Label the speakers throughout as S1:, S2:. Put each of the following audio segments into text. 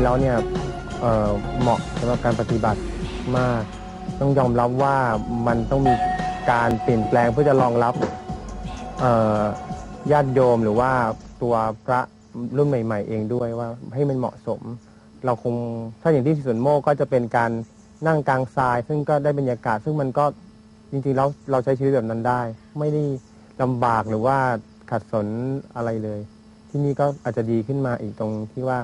S1: งๆแล้วเนี่ยเอ่อเหมาะสำหรับการปฏิบัติมาก ต้องยอมรับว่ามันต้องมีการเปลี่ยนแปลงเพื่อจะรองรับเอ่อญาติโยมหรือว่าตัวพระรุ่นใหม่ ๆ เองด้วยว่าให้มันเหมาะสม เราคงถ้าอย่างที่สวนโมกก็จะเป็นการนั่งกลางทราย ซึ่งก็ได้บรรยากาศ ซึ่งมันก็จริงๆแล้วเราใช้ชีวิตแบบนั้นได้ ไม่ได้ลำบากหรือว่าขัดสนอะไรเลย ที่นี่ก็อาจจะดีขึ้นมาอีกตรงที่ว่า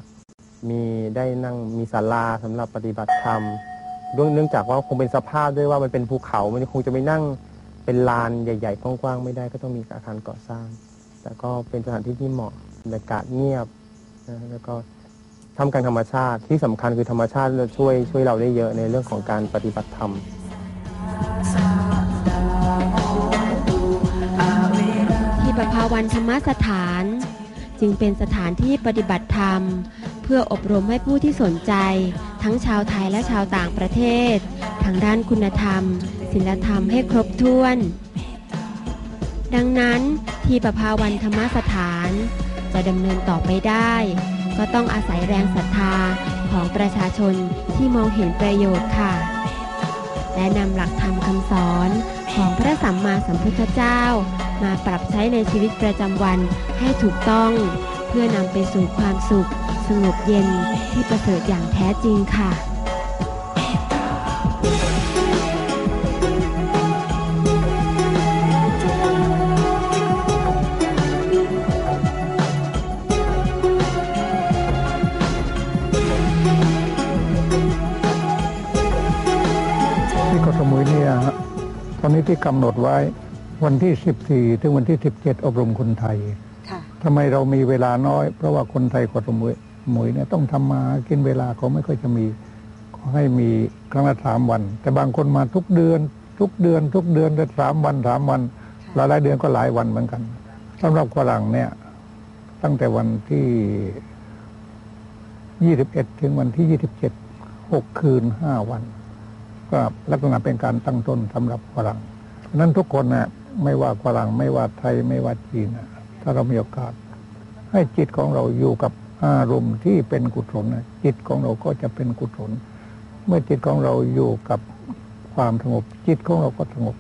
S1: มีได้นั่งมีศาลาสำหรับปฏิบัติธรรมด้วยเนื่องจากว่าคงเป็นสภาพด้วยว่ามันเป็นภูเขา มันคงจะไม่นั่งเป็นลานใหญ่ ๆ กว้างๆไม่ได้ก็ต้องมีอาคารก่อสร้าง แต่ก็เป็นสถานที่ที่เหมาะบรรยากาศเงียบนะแล้วก็ทำกางธรรมชาติที่สำคัญคือธรรมชาติจะช่วยช่วยเราได้เยอะในเรื่องของการปฏิบัติธรรม
S2: ที่ประภาวันธรรมสถาน จึงเป็นสถานที่ปฏิบัติธรรม เพื่ออบรมให้ผู้ที่สนใจ ทั้งชาวไทยและชาวต่างประเทศ ทางด้านคุณธรรมศีลธรรมให้ครบถ้วน ดังนั้นที่ประภาวันธรรมสถาน จะดำเนินต่อไปได้ ก็ต้องอาศัยแรงศรัทธาของประชาชนที่มองเห็นประโยชน์ค่ะ และนำหลักธรรมคำสอนของพระสัมมาสัมพุทธเจ้า มาปรับใช้ในชีวิตประจำวันให้ถูกต้อง เพื่อนำไปสู่ความสุข สงบเย็นที่ประเสริฐอย่างแท้จริงค่ะ
S3: ที่กาะสมุยเนี่ยตอนนี้ที่กำหนดไว้วันที่ 14 ถึงวันที่ 17 อบรมคนไทย ทำไมเรามีเวลาน้อย เพราะว่าคนไทยเกาะสมุยสมุยเนี่ยต้องทำมาหากินเวลาเขาไม่ค่อยจะมีขอให้มีครั้งละสามวัน แต่บางคนมาทุกเดือน ทุกเดือน ทุกเดือนแต่สามวันสามวัน หลายหลายๆเดือนก็หลายวันเหมือนกันสำหรับฝรั่งเนี่ย ตั้งแต่วันที่21ถึงวันที่27 6คืน5วัน ก็ลักษณะเป็นการตั้งต้นสำหรับฝรั่งเพราะฉะนั้นทุกคนนะไม่ว่าฝรั่งไม่ว่าไทยไม่ว่าจีนนะ ถ้าเรามีโอกาส ให้จิตของเราอยู่กับอารมณ์ที่เป็นกุศลนะจิตของเราก็จะเป็นกุศล เมื่อจิตของเราอยู่กับความสงบ จิตของเราก็สงบ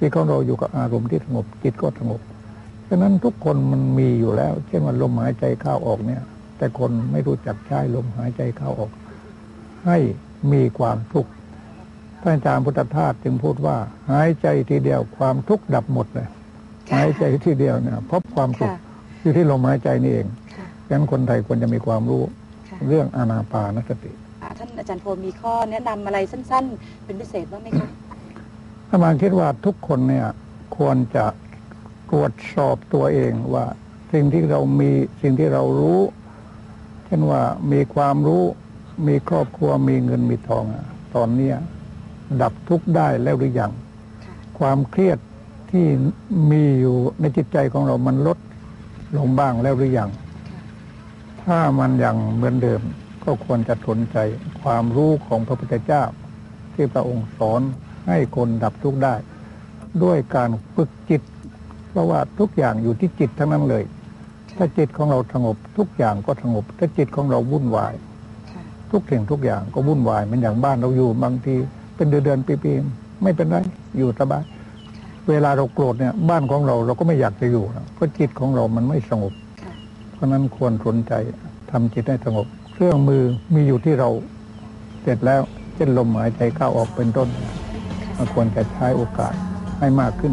S3: จิตของเราอยู่กับอารมณ์ที่สงบ จิตก็สงบฉะนั้นทุกคนมันมีอยู่แล้ว เช่นว่าลมหายใจเข้าออกเนี่ย แต่คนไม่รู้จักใช้ลมหายใจเข้าออก ให้มีความทุกข์ท่านอาจารย์พุทธทาสจึงพูดว่า หายใจทีเดียวความทุกข์ดับหมดเลย หายใจทีเดียวเนี่ยพบความสุข
S4: ค่ะ
S3: อยู่ที่ลมหายใจนี่เอง
S4: ค่ะ
S3: ฉะนั้นคนไทยควรจะมีความรู้
S4: ค่ะ
S3: เรื่องอานาปานสติ
S4: อ่าท่านอาจารย์โพมีข้อแนะนำอะไรสั้น ๆ เป็นพิเศษบ้างไหมคะ
S3: ถ้ามาคิดว่าทุกคนเนี่ยควรจะตรวจสอบตัวเองว่าสิ่งที่เรามีสิ่งที่เรารู้ เช่นว่ามีความรู้มีครอบครัวมีเงินมีทองอะตอนเนี้ยดับทุกข์ได้แล้วหรือยัง
S4: ค่ะ
S3: ความเครียด ที่มีอยู่ในจิตใจของเรามันลดลงบ้างแล้วหรือยัง ถ้ามันยังเหมือนเดิมก็ควรจะสนใจความรู้ของพระพุทธเจ้า ที่พระองค์สอนให้คนดับทุกข์ได้ ด้วยการฝึกจิต เพราะว่าทุกอย่างอยู่ที่จิตทั้งนั้นเลย ถ้าจิตของเราสงบทุกอย่างก็สงบ ถ้าจิตของเราวุ่นวาย ทุกสิ่งทุกอย่างก็วุ่นวายมันอย่างบ้านเราอยู่บางทีเป็นเดือนเดือนๆปีๆไม่เป็นไรอยู่สบาย เวลาเราโกรธเนี่ยบ้านของเราเราก็ไม่อยากจะอยู่นะเพราะจิตของเรามันไม่สงบ
S4: ค่ะ
S3: เพราะฉะนั้นควรสนใจทำจิตให้สงบ เครื่องมือมีอยู่ที่เราเสร็จแล้วเช่นลมหายใจเข้าออกเป็นต้นเราควรจะใช้โอกาสให้มากขึ้น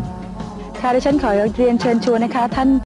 S4: ค่ะดิฉันขอเรียนเชิญชวนนะคะ ท่าน